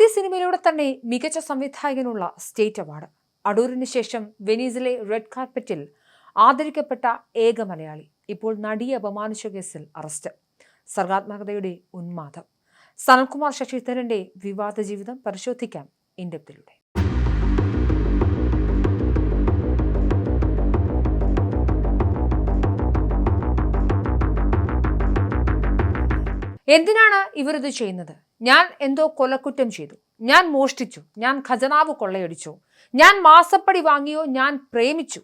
ആദ്യ സിനിമയിലൂടെ തന്നെ മികച്ച സംവിധായകനുള്ള സ്റ്റേറ്റ് അവാർഡ്. അടൂരിന് ശേഷം വെനീസിലെ റെഡ് കാർപ്പറ്റിൽ ആദരിക്കപ്പെട്ട ഏക മലയാളി. ഇപ്പോൾ നടിയെ അപമാനിച്ച കേസിൽ അറസ്റ്റ്. സർഗാത്മകതയുടെ ഉന്മാദം. സനൽകുമാർ ശശിധരന്റെ വിവാദ ജീവിതം പരിശോധിക്കാം ഇൻഡപ്തിലൂടെ എന്തിനാണ് ഇവരിത് ചെയ്യുന്നത്? ഞാൻ എന്തോ കൊലക്കുറ്റം ചെയ്തു. ഞാൻ മോഷ്ടിച്ചു. ഞാൻ ഖജനാവ് കൊള്ളയടിച്ചു. ഞാൻ മാസപ്പടി വാങ്ങിയോ ഞാൻ പ്രേമിച്ചു.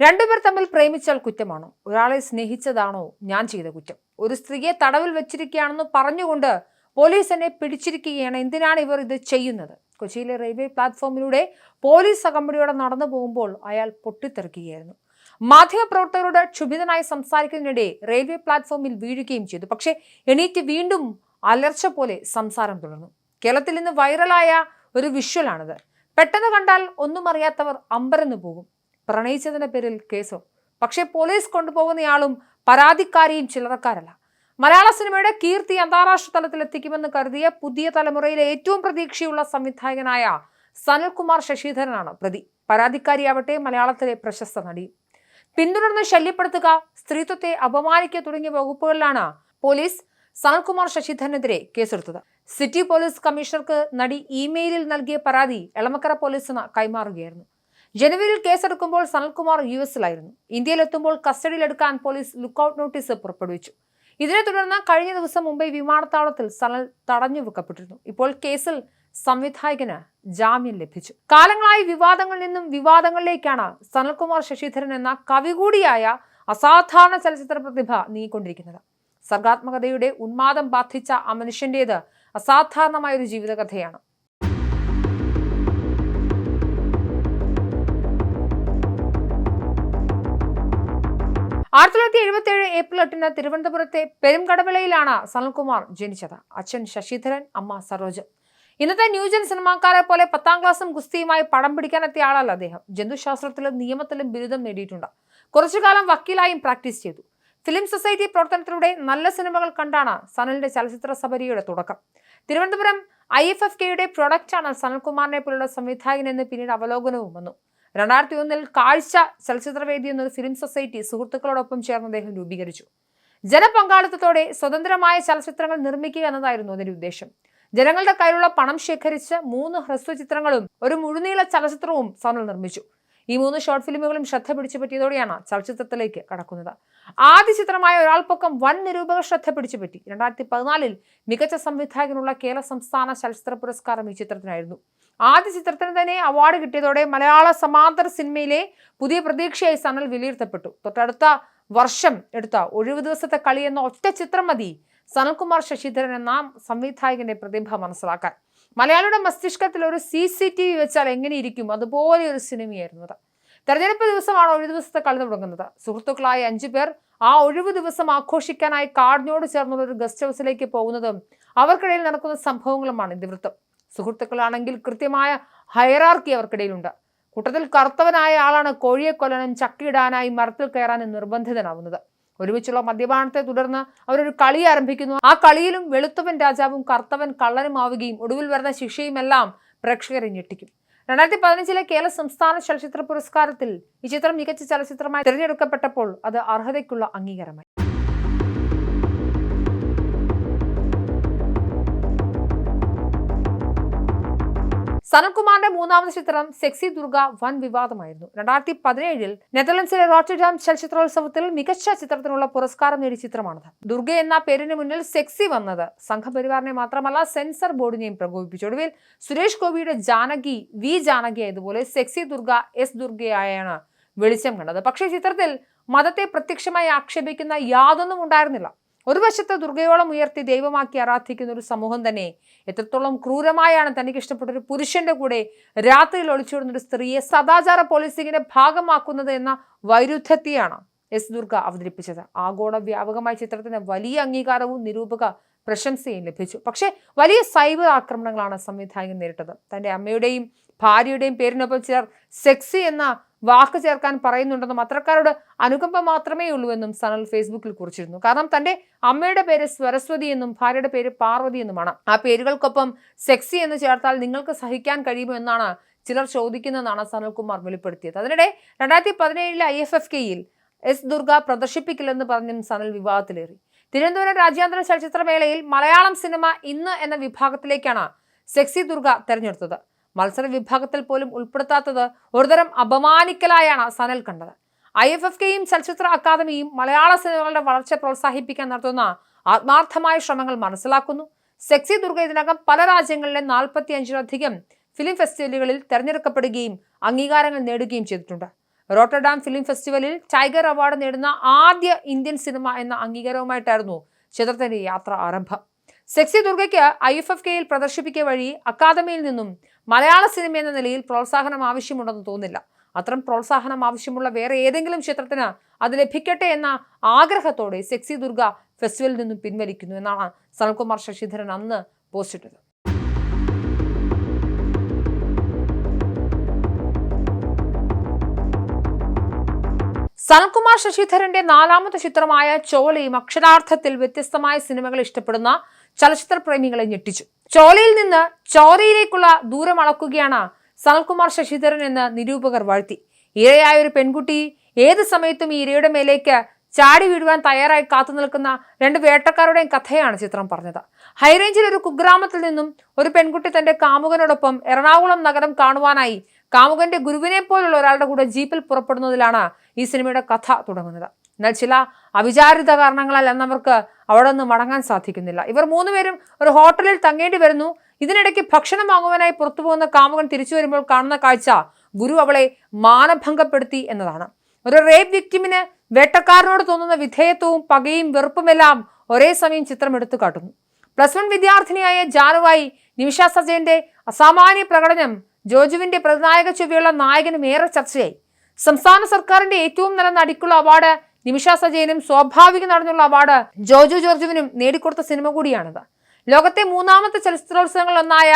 രണ്ടുപേർ തമ്മിൽ പ്രേമിച്ചാൽ കുറ്റമാണോ? ഒരാളെ സ്നേഹിച്ചതാണോ ഞാൻ ചെയ്ത കുറ്റം? ഒരു സ്ത്രീയെ തടവിൽ വെച്ചിരിക്കുകയാണെന്ന് പറഞ്ഞുകൊണ്ട് പോലീസ് എന്നെ പിടിച്ചിരിക്കുകയാണ്. എന്തിനാണ് ഇവർ ഇത് ചെയ്യുന്നത്? കൊച്ചിയിലെ റെയിൽവേ പ്ലാറ്റ്ഫോമിലൂടെ പോലീസ് അകമ്പടിയോടെ നടന്നു പോകുമ്പോൾ അയാൾ പൊട്ടിത്തെറിക്കുകയായിരുന്നു. മാധ്യമപ്രവർത്തകരോട് ക്ഷുഭിതനായി സംസാരിക്കുന്നതിനിടെ റെയിൽവേ പ്ലാറ്റ്ഫോമിൽ വീഴുകയും ചെയ്തു. പക്ഷേ എണീറ്റ് വീണ്ടും അലർച്ച പോലെ സംസാരം തുടർന്നു. കേരളത്തിൽ നിന്ന് വൈറലായ ഒരു വിഷ്വലാണിത് പെട്ടെന്ന് കണ്ടാൽ ഒന്നും അറിയാത്തവർ അമ്പരന്ന് പോകും. പ്രണയിച്ചതിന്റെ പേരിൽ കേസോ? പക്ഷേ പോലീസ് കൊണ്ടുപോകുന്നയാളും പരാതിക്കാരിയും ചില്ലറക്കാരല്ല. മലയാള സിനിമയുടെ കീർത്തി അന്താരാഷ്ട്ര തലത്തിൽ എത്തിക്കുമെന്ന് കരുതിയ പുതിയ തലമുറയിലെ ഏറ്റവും പ്രതീക്ഷയുള്ള സംവിധായകനായ സനൽകുമാർ ശശിധരനാണ് പ്രതി. പരാതിക്കാരിയാവട്ടെ മലയാളത്തിലെ പ്രശസ്ത നടി. പിന്തുടർന്ന് ശല്യപ്പെടുത്തുക സ്ത്രീത്വത്തെ അപമാനിക്കുക തുടങ്ങിയ വകുപ്പുകളിലാണ് പോലീസ് സനൽകുമാർ ശശിധരനെതിരെ കേസെടുത്തത്. സിറ്റി പോലീസ് കമ്മീഷണർക്ക് നടി ഇമെയിലിൽ നൽകിയ പരാതി എളമക്കര പോലീസിന് കൈമാറുകയായിരുന്നു. ജനുവരിയിൽ കേസെടുക്കുമ്പോൾ സനൽകുമാർ യു എസിലായിരുന്നു. ഇന്ത്യയിലെത്തുമ്പോൾ കസ്റ്റഡിയിലെടുക്കാൻ പോലീസ് ലുക്കൌട്ട് നോട്ടീസ് പുറപ്പെടുവിച്ചു. ഇതിനെ തുടർന്ന് കഴിഞ്ഞ ദിവസം മുംബൈ വിമാനത്താവളത്തിൽ സനൽ തടഞ്ഞു വെക്കപ്പെട്ടിരുന്നു. ഇപ്പോൾ കേസിൽ സംവിധായകന് ജാമ്യം ലഭിച്ചു. കാലങ്ങളായി വിവാദങ്ങളിൽ നിന്നും വിവാദങ്ങളിലേക്കാണ് സനൽകുമാർ ശശിധരൻ എന്ന കവി കൂടിയായ അസാധാരണ ചലച്ചിത്ര പ്രതിഭ നീങ്ങിക്കൊണ്ടിരിക്കുന്നത്. സർഗാത്മകതയുടെ ഉന്മാദം ബാധിച്ച ആ മനുഷ്യന്റേത് അസാധാരണമായ ഒരു ജീവിതകഥയാണ്. ആയിരത്തി തൊള്ളായിരത്തി എഴുപത്തി ഏഴ് ഏപ്രിൽ എട്ടിന് തിരുവനന്തപുരത്തെ പെരുംകടവിളയിലാണ് സനൽകുമാർ ജനിച്ചത്. അച്ഛൻ ശശിധരൻ അമ്മ സരോജ്. ഇന്നത്തെ ന്യൂജൻ സിനിമാക്കാരെ പോലെ പത്താം ക്ലാസ്സും ഗുസ്തിയുമായി പടം പിടിക്കാനെത്തിയ ആളല്ല അദ്ദേഹം. ജന്തുശാസ്ത്രത്തിലും നിയമത്തിലും ബിരുദം നേടിയിട്ടുണ്ട്. കുറച്ചു കാലം വക്കീലായും പ്രാക്ടീസ് ചെയ്തു. ഫിലിം സൊസൈറ്റി പ്രവർത്തനത്തിലൂടെ നല്ല സിനിമകൾ കണ്ടാണ് സനലിന്റെ ചലച്ചിത്ര സബരിയുടെ തുടക്കം. തിരുവനന്തപുരം ഐ എഫ് എഫ് കെയുടെ പ്രൊഡക്റ്റാണ് സനൽകുമാറിനെ പോലുള്ള സംവിധായകൻ എന്ന് പിന്നീട് അവലോകനവും വന്നു. രണ്ടായിരത്തി ഒന്നിൽ കാഴ്ച ചലച്ചിത്രവേദി എന്നൊരു ഫിലിം സൊസൈറ്റി സുഹൃത്തുക്കളോടൊപ്പം ചേർന്ന് അദ്ദേഹം രൂപീകരിച്ചു. ജനപങ്കാളിത്തത്തോടെ സ്വതന്ത്രമായ ചലച്ചിത്രങ്ങൾ നിർമ്മിക്കുക എന്നതായിരുന്നു അതിന്റെ ഉദ്ദേശം. ജനങ്ങളുടെ കയ്യിലുള്ള പണം ശേഖരിച്ച് മൂന്ന് ഹ്രസ്വചിത്രങ്ങളും ഒരു മുഴുനീള ചലച്ചിത്രവും സനൽ നിർമ്മിച്ചു. ഈ മൂന്ന് ഷോർട്ട് ഫിലിമുകളും ശ്രദ്ധ പിടിച്ചു പറ്റിയതോടെയാണ് ചലച്ചിത്രത്തിലേക്ക് കടക്കുന്നത്. ആദ്യ ചിത്രമായ ഒരാൾ പൊക്കം വൻ നിരൂപക ശ്രദ്ധ പിടിച്ചു പറ്റി. രണ്ടായിരത്തി പതിനാലിൽ മികച്ച സംവിധായകനുള്ള കേരള സംസ്ഥാന ചലച്ചിത്ര പുരസ്കാരം ഈ ചിത്രത്തിനായിരുന്നു. ആദ്യ ചിത്രത്തിന് തന്നെ അവാർഡ് കിട്ടിയതോടെ മലയാള സമാന്തര സിനിമയിലെ പുതിയ പ്രതീക്ഷയായി സനൽ വിലയിരുത്തപ്പെട്ടു. തൊട്ടടുത്ത വർഷം എടുത്ത ഒഴിവു ദിവസത്തെ കളി എന്ന ഒറ്റ ചിത്രം മതി സനൽകുമാർ ശശിധരൻ എന്ന സംവിധായകന്റെ പ്രതിഭ മനസ്സിലാക്കാൻ. മലയാളിയുടെ മസ്തിഷ്കത്തിൽ ഒരു സി സി ടി വി വെച്ചാൽ എങ്ങനെ ഇരിക്കും അതുപോലെ ഒരു സിനിമയായിരുന്നു അത്. തെരഞ്ഞെടുപ്പ് ദിവസമാണ് ഒഴിവു ദിവസത്തെ കളി തുടങ്ങുന്നത്. സുഹൃത്തുക്കളായ അഞ്ചു പേർ ആ ഒഴിവു ദിവസം ആഘോഷിക്കാനായി കാടിനോട് ചേർന്നുള്ള ഒരു ഗസ്റ്റ് ഹൗസിലേക്ക് പോകുന്നതും അവർക്കിടയിൽ നടക്കുന്ന സംഭവങ്ങളുമാണ് ഇതിവൃത്തം. സുഹൃത്തുക്കളാണെങ്കിൽ കൃത്യമായ ഹയറാർക്കി അവർക്കിടയിലുണ്ട്. കൂട്ടത്തിൽ കറുത്തവനായ ആളാണ് കോഴിയെ കൊല്ലനും ചക്കിയിടാനായി മരത്തിൽ കയറാനും നിർബന്ധിതനാവുന്നത്. ഒരുമിച്ചുള്ള മദ്യപാനത്തെ തുടർന്ന് അവരൊരു കളി ആരംഭിക്കുന്നു. ആ കളിയിലും വെളുത്തവൻ രാജാവും കറുത്തവൻ കള്ളനുമാവുകയും ഒടുവിൽ വരുന്ന ശിക്ഷയുമെല്ലാം പ്രേക്ഷകരെ ഞെട്ടിക്കും. രണ്ടായിരത്തി പതിനഞ്ചിലെ കേരള സംസ്ഥാന ചലച്ചിത്ര പുരസ്കാരത്തിൽ ഈ ചിത്രം മികച്ച ചലച്ചിത്രമായി തിരഞ്ഞെടുക്കപ്പെട്ടപ്പോൾ അത് അർഹതയ്ക്കുള്ള അംഗീകാരമായി. സനൽകുമാറിന്റെ മൂന്നാമത് ചിത്രം സെക്സി ദുർഗ വൻ വിവാദമായിരുന്നു. രണ്ടായിരത്തി പതിനേഴിൽ നെതർലൻഡ്സിലെ റോട്ടർഡാം ചലച്ചിത്രോത്സവത്തിൽ മികച്ച ചിത്രത്തിനുള്ള പുരസ്കാരം നേടിയ ചിത്രമാണത്. ദുർഗ എന്ന പേരിന് മുന്നിൽ സെക്സി വന്നത് സംഘപരിവാറിനെ മാത്രമല്ല സെൻസർ ബോർഡിനെയും പ്രകോപിപ്പിച്ചു. ഒടുവിൽ സുരേഷ് ഗോപിയുടെ ജാനകി വി ജാനകി ആയതുപോലെ സെക്സി ദുർഗ എസ് ദുർഗയായാണ് വെളിച്ചം കണ്ടത്. പക്ഷേ ചിത്രത്തിൽ മതത്തെ പ്രത്യക്ഷമായി ആക്ഷേപിക്കുന്ന യാതൊന്നും ഉണ്ടായിരുന്നില്ല. ഒരു വശത്ത് ദുർഗയോളം ഉയർത്തി ദൈവമാക്കി ആരാധിക്കുന്ന ഒരു സമൂഹം തന്നെ എത്രത്തോളം ക്രൂരമായാണ് തനിക്ക് ഇഷ്ടപ്പെട്ട ഒരു പുരുഷന്റെ കൂടെ രാത്രിയിൽ ഒളിച്ചോടുന്ന ഒരു സ്ത്രീയെ സദാചാര പോലീസിങ്ങിന്റെ ഭാഗമാക്കുന്നത് എന്ന വൈരുദ്ധ്യത്തെയാണ് എസ് ദുർഗ അവതരിപ്പിച്ചത്. ആഗോള വ്യാപകമായ ചിത്രത്തിന് വലിയ അംഗീകാരവും നിരൂപക പ്രശംസയും ലഭിച്ചു. പക്ഷേ വലിയ സൈബർ ആക്രമണങ്ങളാണ് സംവിധായകൻ നേരിട്ടത്. തന്റെ അമ്മയുടെയും ഭാര്യയുടെയും പേരിനൊപ്പം ചിലർ സെക്സി എന്ന വാക്ക് ചേർക്കാൻ പറയുന്നുണ്ടെന്നും അത്രക്കാരോട് അനുകമ്പ മാത്രമേ ഉള്ളൂ എന്നും സനൽ ഫേസ്ബുക്കിൽ കുറിച്ചിരുന്നു. കാരണം തന്റെ അമ്മയുടെ പേര് സ്വരസ്വതി എന്നും ഭാര്യയുടെ പേര് പാർവതി എന്നുമാണ്. ആ പേരുകൾക്കൊപ്പം സെക്സി എന്ന് ചേർത്താൽ നിങ്ങൾക്ക് സഹിക്കാൻ കഴിയുമോ എന്നാണ് ചിലർ ചോദിക്കുന്നതെന്നാണ് സനൽകുമാർ വെളിപ്പെടുത്തിയത്. അതിനിടെ രണ്ടായിരത്തി പതിനേഴിലെ ഐ എഫ് എഫ് കെയിൽ എസ് ദുർഗ പ്രദർശിപ്പിക്കില്ലെന്ന് പറഞ്ഞും സനൽ വിവാദത്തിലേറി. തിരുവനന്തപുരം രാജ്യാന്തര ചലച്ചിത്രമേളയിൽ മലയാളം സിനിമ ഇന്ന് എന്ന വിഭാഗത്തിലേക്കാണ് സെക്സി ദുർഗ തെരഞ്ഞെടുത്തത്. മത്സര വിഭാഗത്തിൽ പോലും ഉൾപ്പെടുത്താത്തത് ഒരുതരം അപമാനിക്കലായാണ് സനൽ കണ്ടത്. ഐ എഫ് എഫ് കെയും ചലച്ചിത്ര അക്കാദമിയും മലയാള സിനിമകളുടെ വളർച്ച പ്രോത്സാഹിപ്പിക്കാൻ നടത്തുന്ന ആത്മാർത്ഥമായ ശ്രമങ്ങൾ മനസ്സിലാക്കുന്നു. സെക്സി ദുർഗ ഇതിനകം പല രാജ്യങ്ങളിലെ നാൽപ്പത്തി അഞ്ചിലധികം ഫിലിം ഫെസ്റ്റിവലുകളിൽ തെരഞ്ഞെടുക്കപ്പെടുകയും അംഗീകാരങ്ങൾ നേടുകയും ചെയ്തിട്ടുണ്ട്. റോട്ടർഡാം ഫിലിം ഫെസ്റ്റിവലിൽ ടൈഗർ അവാർഡ് നേടുന്ന ആദ്യ ഇന്ത്യൻ സിനിമ എന്ന അംഗീകാരവുമായിട്ടായിരുന്നു ചിത്രത്തിന്റെ യാത്ര ആരംഭം. സെക്സി ദുർഗയ്ക്ക് ഐ എഫ് എഫ് കെയിൽ പ്രദർശിപ്പിക്കുക വഴി അക്കാദമിയിൽ നിന്നും മലയാള സിനിമ എന്ന നിലയിൽ പ്രോത്സാഹനം ആവശ്യമുണ്ടെന്ന് തോന്നില്ല അത്തരം പ്രോത്സാഹനം ആവശ്യമുള്ള വേറെ ഏതെങ്കിലും ചിത്രത്തിന് അത് ലഭിക്കട്ടെ എന്ന ആഗ്രഹത്തോടെ സെക്സി ദുർഗ ഫെസ്റ്റിവലിൽ നിന്നും പിൻവലിക്കുന്നു എന്നാണ് സനൽകുമാർ ശശിധരൻ അന്ന് പോസ്റ്റിട്ടത്. സനൽകുമാർ ശശിധരന്റെ നാലാമത്തെ ചിത്രമായ ചോലയും അക്ഷരാർത്ഥത്തിൽ വ്യത്യസ്തമായ സിനിമകൾ ഇഷ്ടപ്പെടുന്ന ചലച്ചിത്ര പ്രേമികളെ ഞെട്ടിച്ചു. ചോലയിൽ നിന്ന് ചോരയിലേക്കുള്ള ദൂരം അളക്കുകയാണ് സനൽകുമാർ ശശിധരൻ എന്ന് നിരൂപകർ വാഴ്ത്തി. ഇരയായ ഒരു പെൺകുട്ടി ഏത് സമയത്തും ഈ ഇരയുടെ മേലേക്ക് ചാടി വീഴുവാൻ തയ്യാറായി കാത്തു നിൽക്കുന്ന രണ്ട് വേട്ടക്കാരുടെയും കഥയാണ് ചിത്രം പറഞ്ഞത്. ഹൈറേഞ്ചിൽ ഒരു കുഗ്രാമത്തിൽ നിന്നും ഒരു പെൺകുട്ടി തന്റെ കാമുകനോടൊപ്പം എറണാകുളം നഗരം കാണുവാനായി കാമുകന്റെ ഗുരുവിനെ പോലുള്ള ഒരാളുടെ കൂടെ ജീപ്പിൽ പുറപ്പെടുന്നതിലാണ് ഈ സിനിമയുടെ കഥ തുടങ്ങുന്നത്. എന്നാൽ ചില അവിചാരിത കാരണങ്ങളാൽ എന്നവർക്ക് അവിടെ നിന്ന് മടങ്ങാൻ സാധിക്കുന്നില്ല. ഇവർ മൂന്നുപേരും ഒരു ഹോട്ടലിൽ തങ്ങേണ്ടി വരുന്നു. ഇതിനിടയ്ക്ക് ഭക്ഷണം വാങ്ങുവാനായി പുറത്തു പോകുന്ന കാമുകൻ തിരിച്ചു വരുമ്പോൾ കാണുന്ന കാഴ്ച ഗുരു അവളെ മാനഭംഗപ്പെടുത്തി എന്നതാണ്. ഒരു റേപ്പ് വിക്ടിമിന് വേട്ടക്കാരനോട് തോന്നുന്ന വിധേയത്വവും പകയും വെറുപ്പുമെല്ലാം ഒരേ സമയം ചിത്രം എടുത്തു കാട്ടുന്നു. പ്ലസ് വൺ വിദ്യാർത്ഥിനിയായ ജാനുവായി നിമിഷ സജയന്റെ അസാമാന്യ പ്രകടനം ജോജുവിന്റെ പ്രതിനായക ചൊവ്വയുള്ള നായകനും ഏറെ ചർച്ചയായി. സംസ്ഥാന സർക്കാരിന്റെ ഏറ്റവും നല്ല നടിക്കുള്ള അവാർഡ് നിമിഷ സജയനും സ്വാഭാവിക നടനുള്ള അവാർഡ് ജോജു ജോർജുവിനും നേടിക്കൊടുത്ത സിനിമ കൂടിയാണിത്. ലോകത്തെ മൂന്നാമത്തെ ചലച്ചിത്രോത്സവങ്ങൾ ഒന്നായ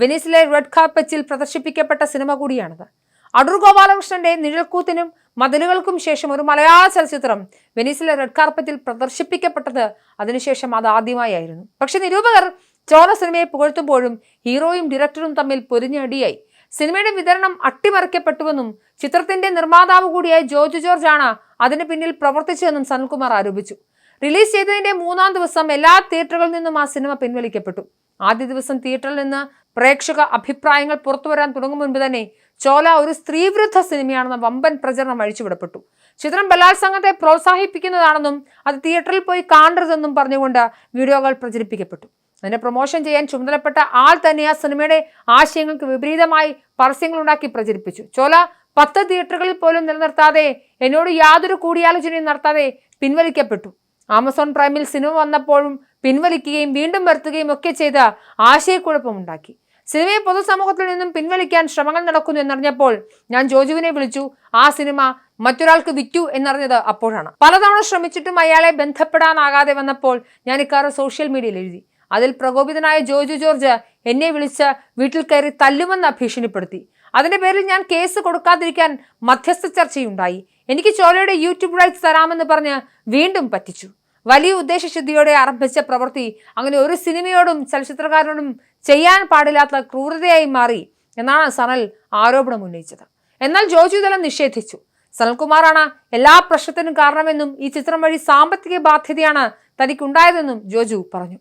വെനീസിലെ റെഡ് കാർപ്പറ്റിൽ പ്രദർശിപ്പിക്കപ്പെട്ട സിനിമ കൂടിയാണിത്. അടൂർ ഗോപാലകൃഷ്ണന്റെ നിഴൽക്കൂത്തിനും മതിലുകൾക്കും ശേഷം ഒരു മലയാള ചലച്ചിത്രം വെനീസിലെ റെഡ് കാർപ്പറ്റിൽ പ്രദർശിപ്പിക്കപ്പെട്ടത് അതിനുശേഷം അത് ആദ്യമായിരുന്നു പക്ഷെ നിരൂപകർ ചോര സിനിമയെ പുകഴ്ത്തുമ്പോഴും ഹീറോയും ഡയറക്ടറും തമ്മിൽ പൊരിഞ്ഞടിയായി സിനിമയുടെ വിതരണം അട്ടിമറിക്കപ്പെട്ടുവെന്നും ചിത്രത്തിന്റെ നിർമ്മാതാവ് കൂടിയായ ജോർജ് ജോർജ് ആണ് അതിന് പിന്നിൽ പ്രവർത്തിച്ചതെന്നും സനൽകുമാർ ആരോപിച്ചു. റിലീസ് ചെയ്തതിന്റെ മൂന്നാം ദിവസം എല്ലാ തിയേറ്ററുകളിൽ നിന്നും ആ സിനിമ പിൻവലിക്കപ്പെട്ടു. ആദ്യ ദിവസം തിയേറ്ററിൽ നിന്ന് പ്രേക്ഷക അഭിപ്രായങ്ങൾ പുറത്തുവരാൻ തുടങ്ങും മുൻപ് തന്നെ ചോല ഒരു സ്ത്രീവിരുദ്ധ സിനിമയാണെന്ന വമ്പൻ പ്രചരണം അഴിച്ചുവിടപ്പെട്ടു ചിത്രം ബലാത്സംഗത്തെ പ്രോത്സാഹിപ്പിക്കുന്നതാണെന്നും അത് തിയേറ്ററിൽ പോയി കാണരുതെന്നും പറഞ്ഞുകൊണ്ട് വീഡിയോകൾ പ്രചരിപ്പിക്കപ്പെട്ടു. അതിന്റെ പ്രൊമോഷൻ ചെയ്യാൻ ചുമതലപ്പെട്ട ആൾ തന്നെ ആ സിനിമയുടെ ആശയങ്ങൾക്ക് വിപരീതമായി പരസ്യങ്ങൾ ഉണ്ടാക്കി പ്രചരിപ്പിച്ചു. ചോല പത്ത് തിയേറ്ററുകളിൽ പോലും നിലനിർത്താതെ എന്നോട് യാതൊരു കൂടിയാലോചനയും നടത്താതെ പിൻവലിക്കപ്പെട്ടു. ആമസോൺ പ്രൈമിൽ സിനിമ വന്നപ്പോഴും പിൻവലിക്കുകയും വീണ്ടും വരുത്തുകയും ഒക്കെ ചെയ്ത് ആശയക്കുഴപ്പമുണ്ടാക്കി. സിനിമയെ പൊതുസമൂഹത്തിൽ നിന്നും പിൻവലിക്കാൻ ശ്രമങ്ങൾ നടക്കുന്നു എന്നറിഞ്ഞപ്പോൾ ഞാൻ ജോജുവിനെ വിളിച്ചു ആ സിനിമ മറ്റൊരാൾക്ക് വിറ്റു എന്നറിഞ്ഞത് അപ്പോഴാണ്. പലതവണ ശ്രമിച്ചിട്ടും അയാളെ ബന്ധപ്പെടാനാകാതെ വന്നപ്പോൾ ഞാൻ ഇക്കാറ് സോഷ്യൽ മീഡിയയിൽ എഴുതി. അതിൽ പ്രകോപിതനായ ജോജു ജോർജ് എന്നെ വിളിച്ച് വീട്ടിൽ കയറി തല്ലുമെന്ന് ഭീഷണിപ്പെടുത്തി. അതിന്റെ പേരിൽ ഞാൻ കേസ് കൊടുക്കാതിരിക്കാൻ മധ്യസ്ഥ ചർച്ചയുണ്ടായി. എനിക്ക് ചോലയുടെ യൂട്യൂബ് റൈറ്റ്സ് തരാമെന്ന് പറഞ്ഞ് വീണ്ടും പറ്റിച്ചു. വലിയ ഉദ്ദേശശുദ്ധിയോടെ ആരംഭിച്ച പ്രവൃത്തി അങ്ങനെ ഒരു സിനിമയോടും ചലച്ചിത്രകാരനോടും ചെയ്യാൻ പാടില്ലാത്ത ക്രൂരതയായി മാറി എന്നാണ് സനൽ ആരോപണം ഉന്നയിച്ചത്. എന്നാൽ ജോജു ഇതെല്ലാം നിഷേധിച്ചു. സനൽകുമാറാണ് എല്ലാ പ്രശ്നത്തിനും കാരണമെന്നും ഈ ചിത്രം വഴി സാമ്പത്തിക ബാധ്യതയാണ് തനിക്കുണ്ടായതെന്നും ജോജു പറഞ്ഞു.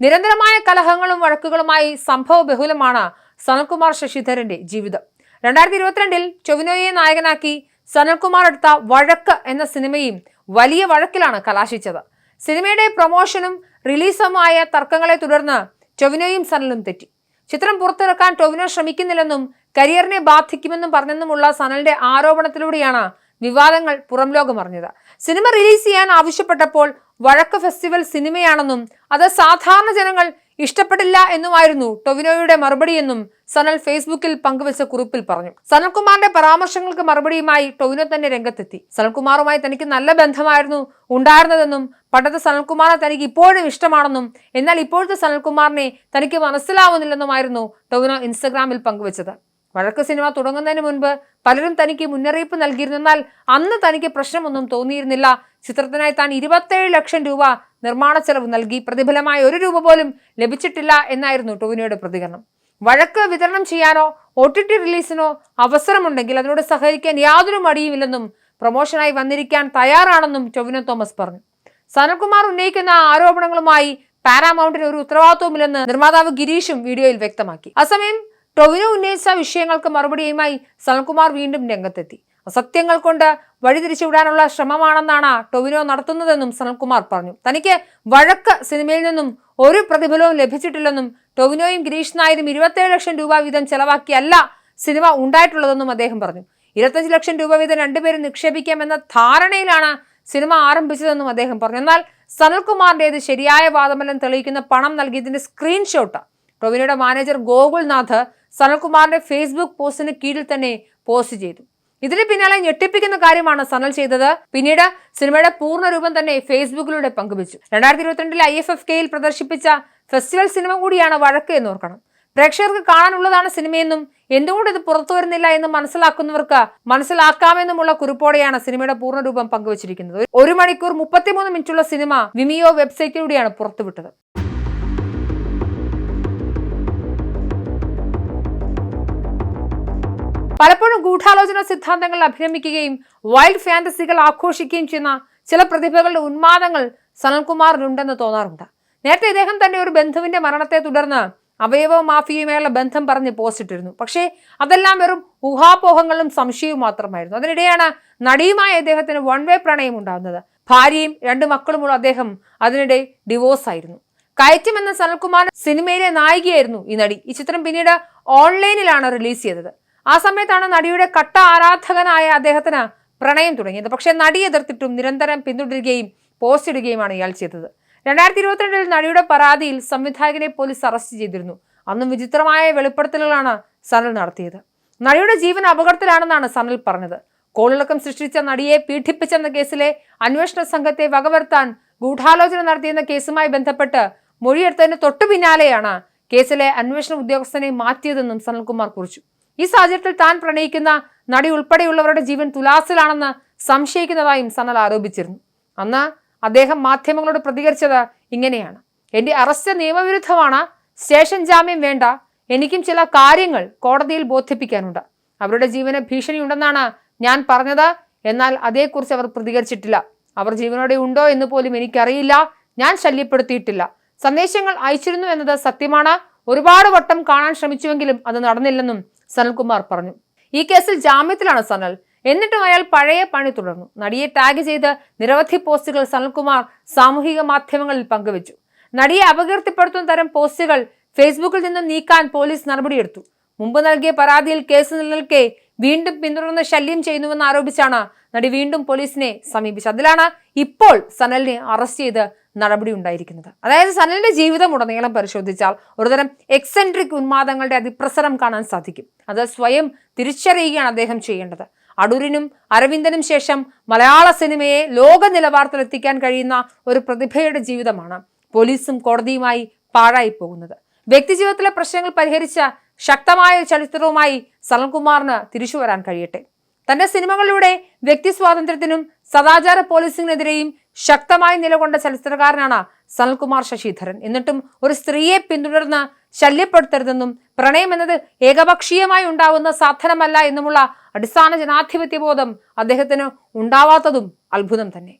നിരന്തരമായ കലഹങ്ങളും വഴക്കുകളുമായി സംഭവ ബഹുലമാണ് സനൽകുമാർ ശശിധരന്റെ ജീവിതം. രണ്ടായിരത്തി ഇരുപത്തിരണ്ടിൽ ചൊവിനോയെ നായകനാക്കി സനൽകുമാർ എടുത്ത വഴക്ക് എന്ന സിനിമയും വലിയ വഴക്കിലാണ് കലാശിച്ചത്. സിനിമയുടെ പ്രൊമോഷനും റിലീസുമായ തർക്കങ്ങളെ തുടർന്ന് ചൊവിനോയും സനലും തെറ്റി. ചിത്രം പുറത്തിറക്കാൻ ടൊവിനോ ശ്രമിക്കുന്നില്ലെന്നും കരിയറിനെ ബാധിക്കുമെന്നും പറഞ്ഞെന്നുമുള്ള സനലിന്റെ ആരോപണത്തിലൂടെയാണ് വിവാദങ്ങൾ പുറം അറിഞ്ഞത് സിനിമ റിലീസ് ചെയ്യാൻ ആവശ്യപ്പെട്ടപ്പോൾ വഴക്ക് ഫെസ്റ്റിവൽ സിനിമയാണെന്നും അത് സാധാരണ ജനങ്ങൾ ഇഷ്ടപ്പെട്ടില്ല എന്നുമായിരുന്നു ടൊവിനോയുടെ മറുപടിയെന്നും സനൽ ഫേസ്ബുക്കിൽ പങ്കുവച്ച കുറിപ്പിൽ പറഞ്ഞു. സനൽകുമാറിന്റെ പരാമർശങ്ങൾക്ക് മറുപടിയുമായി ടൊവിനോ തന്നെ രംഗത്തെത്തി. സനൽകുമാറുമായി തനിക്ക് നല്ല ബന്ധമായിരുന്നു ഉണ്ടായിരുന്നതെന്നും പണ്ടത്തെ സനൽകുമാറിനെ തനിക്ക് ഇപ്പോഴും ഇഷ്ടമാണെന്നും എന്നാൽ ഇപ്പോഴത്തെ സനൽകുമാറിനെ തനിക്ക് മനസ്സിലാവുന്നില്ലെന്നുമായിരുന്നു ടൊവിനോ ഇൻസ്റ്റഗ്രാമിൽ പങ്കുവച്ചത്. വഴക്ക് സിനിമ തുടങ്ങുന്നതിന് മുൻപ് പലരും തനിക്ക് മുന്നറിയിപ്പ് നൽകിയിരുന്നാൽ അന്ന് തനിക്ക് പ്രശ്നമൊന്നും തോന്നിയിരുന്നില്ല. ചിത്രത്തിനായി താൻ ഇരുപത്തേഴ് ലക്ഷം രൂപ നിർമ്മാണ ചെലവ് നൽകി. പ്രതിഫലമായ ഒരു രൂപ പോലും ലഭിച്ചിട്ടില്ല എന്നായിരുന്നു ടൊവിനോയുടെ പ്രതികരണം. വഴക്ക് വിതരണം ചെയ്യാനോ ഒ ടി ടി റിലീസിനോ അവസരമുണ്ടെങ്കിൽ അതിനോട് സഹകരിക്കാൻ യാതൊരു മടിയുമില്ലെന്നും പ്രൊമോഷനായി വന്നിരിക്കാൻ തയ്യാറാണെന്നും ടൊവിനോ തോമസ് പറഞ്ഞു. സനൽകുമാർ ഉന്നയിക്കുന്ന ആരോപണങ്ങളുമായി പാരാമൗണ്ടിന് ഒരു ഉത്തരവാദിത്വമില്ലെന്ന് നിർമ്മാതാവ് ഗിരീഷും വീഡിയോയിൽ വ്യക്തമാക്കി. അസമയം ടൊവിനോ ഉന്നയിച്ച വിഷയങ്ങൾക്ക് മറുപടിയുമായി സനൽകുമാർ വീണ്ടും രംഗത്തെത്തി. അസത്യങ്ങൾ കൊണ്ട് വഴിതിരിച്ചുവിടാനുള്ള ശ്രമമാണെന്നാണ് ടൊവിനോ നടത്തുന്നതെന്നും സനൽകുമാർ പറഞ്ഞു. തനിക്ക് വഴക്ക് സിനിമയിൽ നിന്നും ഒരു പ്രതിഫലവും ലഭിച്ചിട്ടില്ലെന്നും ടൊവിനോയും ഗിരീഷ് നായരും ഇരുപത്തേഴ് ലക്ഷം രൂപ വീതം ചെലവാക്കിയല്ല സിനിമ ഉണ്ടായിട്ടുള്ളതെന്നും അദ്ദേഹം പറഞ്ഞു. ഇരുപത്തഞ്ച് ലക്ഷം രൂപ വീതം രണ്ടുപേരും നിക്ഷേപിക്കാമെന്ന ധാരണയിലാണ് സിനിമ ആരംഭിച്ചതെന്നും അദ്ദേഹം പറഞ്ഞു. എന്നാൽ സനൽകുമാറിന്റേത് ശരിയായ വാദമെല്ലാം തെളിയിക്കുന്ന പണം നൽകിയതിന്റെ സ്ക്രീൻഷോട്ട് ടൊവിനോയുടെ മാനേജർ ഗോകുൽനാഥ് സനൽകുമാറിന്റെ ഫേസ്ബുക്ക് പോസ്റ്റിന് കീഴിൽ തന്നെ പോസ്റ്റ് ചെയ്തു. ഇതിന് പിന്നാലെ ഞെട്ടിപ്പിക്കുന്ന കാര്യമാണ് സനൽ ചെയ്തത്. പിന്നീട് സിനിമയുടെ പൂർണ രൂപം തന്നെ ഫേസ്ബുക്കിലൂടെ പങ്കുവച്ചു. രണ്ടായിരത്തി ഇരുപത്തിരണ്ടിൽ ഐ എഫ് എഫ് കെയിൽ പ്രദർശിപ്പിച്ച ഫെസ്റ്റിവൽ സിനിമ കൂടിയാണ് വഴക്ക് എന്ന് ഓർക്കണം. പ്രേക്ഷകർക്ക് കാണാനുള്ളതാണ് സിനിമയെന്നും എന്തുകൊണ്ട് ഇത് പുറത്തു വരുന്നില്ല എന്ന് മനസ്സിലാക്കുന്നവർക്ക് മനസ്സിലാക്കാമെന്നുമുള്ള കുറിപ്പോടെയാണ് സിനിമയുടെ പൂർണ രൂപം പങ്കുവച്ചിരിക്കുന്നത്. ഒരു മണിക്കൂർ മുപ്പത്തിമൂന്ന് മിനിറ്റുള്ള സിനിമ വിമിയോ വെബ്സൈറ്റിലൂടെയാണ് പുറത്തുവിട്ടത്. പലപ്പോഴും ഗൂഢാലോചന സിദ്ധാന്തങ്ങൾ അഭിനമിക്കുകയും വൈൽഡ് ഫാന്റസികൾ ആഘോഷിക്കുകയും ചെയ്യുന്ന ചില പ്രതിഭകളുടെ ഉന്മാദങ്ങൾ സനൽകുമാറിനുണ്ടെന്ന് തോന്നാറുണ്ട്. നേരത്തെ ഇദ്ദേഹം തന്റെ ഒരു ബന്ധുവിന്റെ മരണത്തെ തുടർന്ന് അവയവ മാഫിയയുമായുള്ള ബന്ധം പറഞ്ഞ് പോസ്റ്റ് ഇട്ടിരുന്നു. പക്ഷേ അതെല്ലാം വെറും ഊഹാപോഹങ്ങളും സംശയവും മാത്രമായിരുന്നു. അതിനിടെയാണ് നടിയുമായ അദ്ദേഹത്തിന് വൺ വേ പ്രണയം ഉണ്ടാകുന്നത്. ഭാര്യയും രണ്ട് മക്കളുമുള്ള അദ്ദേഹം അതിനിടെ ഡിവോഴ്സ് ആയിരുന്നു. കയറ്റം എന്ന സനൽകുമാർ സിനിമയിലെ നായികയായിരുന്നു ഈ നടി. ഈ ചിത്രം പിന്നീട് ഓൺലൈനിലാണ് റിലീസ് ചെയ്തത്. ആ സമയത്താണ് നടിയുടെ കട്ട ആരാധകനായ അദ്ദേഹത്തിന് പ്രണയം തുടങ്ങിയത്. പക്ഷേ നടി എതിർത്തിട്ടും നിരന്തരം പിന്തുടരുകയും പോസ്റ്റ് ഇടുകയുമാണ് ഇയാൾ ചെയ്തത്. രണ്ടായിരത്തി ഇരുപത്തിരണ്ടിൽ നടിയുടെ പരാതിയിൽ സംവിധായകനെ പോലീസ് അറസ്റ്റ് ചെയ്തിരുന്നു. അന്നും വിചിത്രമായ വെളിപ്പെടുത്തലുകളാണ് സനൽ നടത്തിയത്. നടിയുടെ ജീവൻ അപകടത്തിലാണെന്നാണ് സനൽ പറഞ്ഞത്. കോളിളക്കം സൃഷ്ടിച്ച നടിയെ പീഡിപ്പിച്ചെന്ന കേസിലെ അന്വേഷണ സംഘത്തെ വകവരുത്താൻ ഗൂഢാലോചന നടത്തിയെന്ന കേസുമായി ബന്ധപ്പെട്ട് മൊഴിയെടുത്തതിന് തൊട്ടു പിന്നാലെയാണ് കേസിലെ അന്വേഷണ ഉദ്യോഗസ്ഥനെ മാറ്റിയതെന്നും സനൽകുമാർ കുറിച്ചു. ഈ സാഹചര്യത്തിൽ താൻ പ്രണയിക്കുന്ന നടി ഉൾപ്പെടെയുള്ളവരുടെ ജീവൻ തുലാസിലാണെന്ന് സംശയിക്കുന്നതായും സനൽ ആരോപിച്ചിരുന്നു. അന്ന് അദ്ദേഹം മാധ്യമങ്ങളോട് പ്രതികരിച്ചത് ഇങ്ങനെയാണ്. എന്റെ അറസ്റ്റ് നിയമവിരുദ്ധമാണ് സ്റ്റേഷൻ ജാമ്യം വേണ്ട എനിക്കും ചില കാര്യങ്ങൾ കോടതിയിൽ ബോധിപ്പിക്കാനുണ്ട്. അവരുടെ ജീവന് ഭീഷണിയുണ്ടെന്നാണ് ഞാൻ പറഞ്ഞത്. എന്നാൽ അതേക്കുറിച്ച് അവർ പ്രതികരിച്ചിട്ടില്ല. അവർ ജീവനോടെ ഉണ്ടോ എന്ന് പോലും എനിക്കറിയില്ല. ഞാൻ ശല്യപ്പെടുത്തിയിട്ടില്ല. സന്ദേശങ്ങൾ അയച്ചിരുന്നു എന്നത് സത്യമാണ്. ഒരുപാട് വട്ടം കാണാൻ ശ്രമിച്ചുവെങ്കിലും അത് നടന്നില്ലെന്നും സനൽകുമാർ പറഞ്ഞു. ഈ കേസിൽ ജാമ്യത്തിലാണ് സനൽ. എന്നിട്ടും അയാൾ പഴയ പണി തുടർന്നു. നടിയെ ടാഗ് ചെയ്ത് നിരവധി പോസ്റ്റുകൾ സനൽകുമാർ സാമൂഹിക മാധ്യമങ്ങളിൽ പങ്കുവച്ചു. നടിയെ അപകീർത്തിപ്പെടുത്തുന്ന തരം പോസ്റ്റുകൾ ഫേസ്ബുക്കിൽ നിന്നും നീക്കാൻ പോലീസ് നടപടിയെടുത്തു. മുമ്പ് നൽകിയ പരാതിയിൽ കേസ് നിലനിൽക്കെ വീണ്ടും പിന്തുടർന്ന് ശല്യം ചെയ്യുന്നുവെന്ന് ആരോപിച്ചാണ് നടി വീണ്ടും പോലീസിനെ സമീപിച്ചത്. അതിലാണ് ഇപ്പോൾ സനലിനെ അറസ്റ്റ് ചെയ്ത് നടപടി ഉണ്ടായിരിക്കുന്നത്. അതായത് സനലിന്റെ ജീവിതം ഉടനീളം പരിശോധിച്ചാൽ ഒരുതരം എക്സെൻട്രിക് ഉന്മാദങ്ങളുടെ അതിപ്രസരം കാണാൻ സാധിക്കും. അത് സ്വയം തിരിച്ചറിയുകയാണ് അദ്ദേഹം ചെയ്യേണ്ടത്. അടൂരിനും അരവിന്ദനും ശേഷം മലയാള സിനിമയെ ലോക നിലവാരത്തിലെത്തിക്കാൻ കഴിയുന്ന ഒരു പ്രതിഭയുടെ ജീവിതമാണ് പോലീസും കോടതിയുമായി പാഴായി പോകുന്നത്. വ്യക്തിജീവിതത്തിലെ പ്രശ്നങ്ങൾ പരിഹരിച്ച ശക്തമായ ചരിത്രവുമായി സനൽകുമാറിന് തിരിച്ചു വരാൻ കഴിയട്ടെ. തന്റെ സിനിമകളിലൂടെ വ്യക്തി സ്വാതന്ത്ര്യത്തിനും സദാചാര പോലീസിനെതിരെയും ശക്തമായി നിലകൊണ്ട ചലച്ചിത്രകാരനാണ് സനൽകുമാർ ശശിധരൻ. എന്നിട്ടും ഒരു സ്ത്രീയെ പിന്തുടർന്ന് ശല്യപ്പെടുത്തരുതെന്നും പ്രണയം എന്നത് ഏകപക്ഷീയമായി ഉണ്ടാവുന്ന സാധനമല്ല എന്നുമുള്ള അടിസ്ഥാന ജനാധിപത്യ ബോധം അദ്ദേഹത്തിന് ഉണ്ടാവാത്തതും അത്ഭുതം തന്നെ.